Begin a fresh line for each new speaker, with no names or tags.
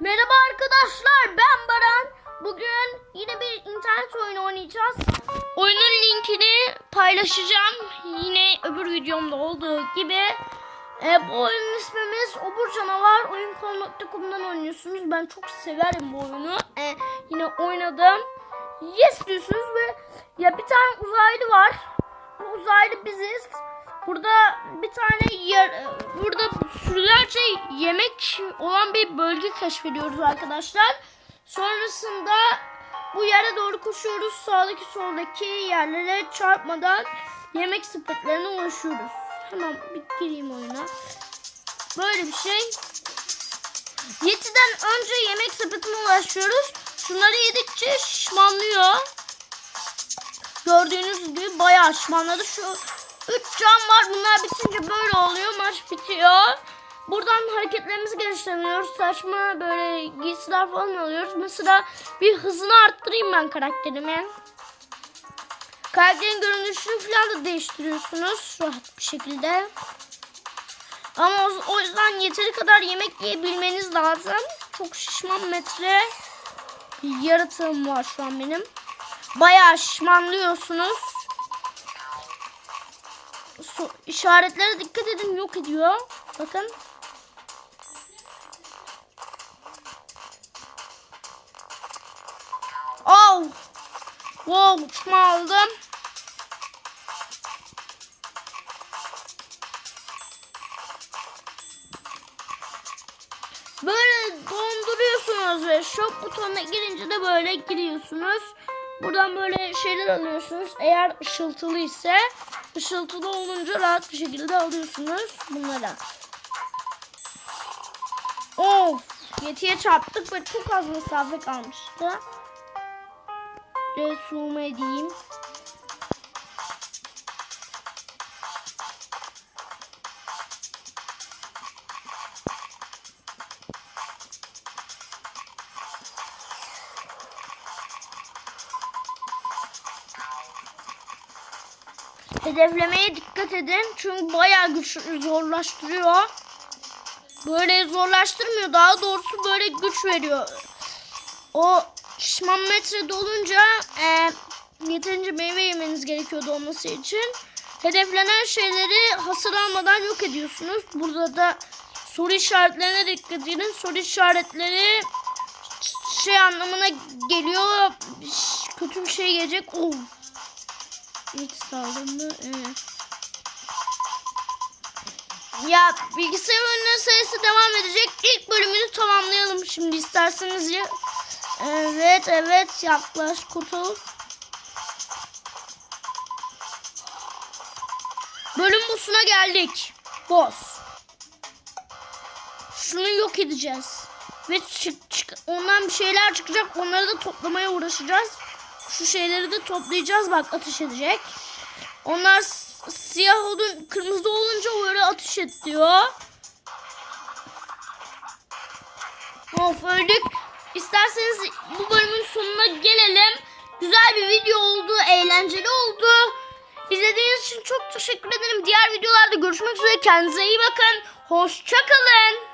Merhaba arkadaşlar ben Baran. Bugün yine bir internet oyunu oynayacağız. Oyunun linkini paylaşacağım. Yine öbür videomda olduğu gibi. Ee, bu oyunun ismimiz Obur Canavar. Oyun.com'dan oynuyorsunuz. Ben çok severim bu oyunu. Ee, yine oynadım. Yes diyorsunuz ve ya bir tane uzaylı var. Bu uzaylı biziz. Burada bir tane yer, burada sürülerce yemek olan bir bölge keşfediyoruz arkadaşlar. Sonrasında bu yere doğru koşuyoruz. Sağdaki soldaki yerlere çarpmadan yemek sepetlerine ulaşıyoruz. Hemen bir gireyim oyuna. Böyle bir şey. Yeti'den önce yemek sepetine ulaşıyoruz. Şunları yedikçe şişmanlıyor. Gördüğünüz gibi bayağı şişmanladı. Şu 3 cam var. Bunlar bitince böyle oluyor. Maç bitiyor. Buradan hareketlerimizi geliştiriyoruz. Saçma böyle giysiler falan alıyoruz. Mesela bir hızını arttırayım ben karakterimin. Karakterin görünüşünü falan da değiştiriyorsunuz rahat bir şekilde. Ama o, o yüzden yeteri kadar yemek yiyebilmeniz lazım. Çok şişman metre yaratığım var şu an benim. Bayağı şişmanlıyorsunuz. So, işaretlere dikkat edin yok ediyor. Bakın. Oh. Wow uçma aldım. Böyle donduruyorsunuz ve shop butonuna girince de böyle giriyorsunuz. Buradan böyle şeyler alıyorsunuz. Eğer ışıltılı ise ışıltılı olunca rahat bir şekilde alıyorsunuz bunları. Of! Yetiye çarptık ve çok az mesafe kalmıştı. Resume edeyim. Hedeflemeye dikkat edin. Çünkü bayağı güç zorlaştırıyor. Böyle zorlaştırmıyor. Daha doğrusu böyle güç veriyor. O şişman metre dolunca e, yeterince meyve yemeniz gerekiyordu olması için. Hedeflenen şeyleri hasar almadan yok ediyorsunuz. Burada da soru işaretlerine dikkat edin. Soru işaretleri şey anlamına geliyor. Kötü bir şey gelecek. Oh. İlk saldırımda evet. Ya bilgisayar oyunları sayısı devam edecek. İlk bölümünü tamamlayalım şimdi isterseniz ya. Evet evet yaklaş kutu. Bölüm busuna geldik. Boss. Şunu yok edeceğiz. Ve çık, çık, ondan bir şeyler çıkacak. Onları da toplamaya uğraşacağız. Şu şeyleri de toplayacağız. Bak ateş edecek. Onlar siyah olun, kırmızı olunca böyle ateş et diyor. Of öldük. İsterseniz bu bölümün sonuna gelelim. Güzel bir video oldu. Eğlenceli oldu. İzlediğiniz için çok teşekkür ederim. Diğer videolarda görüşmek üzere. Kendinize iyi bakın. Hoşçakalın.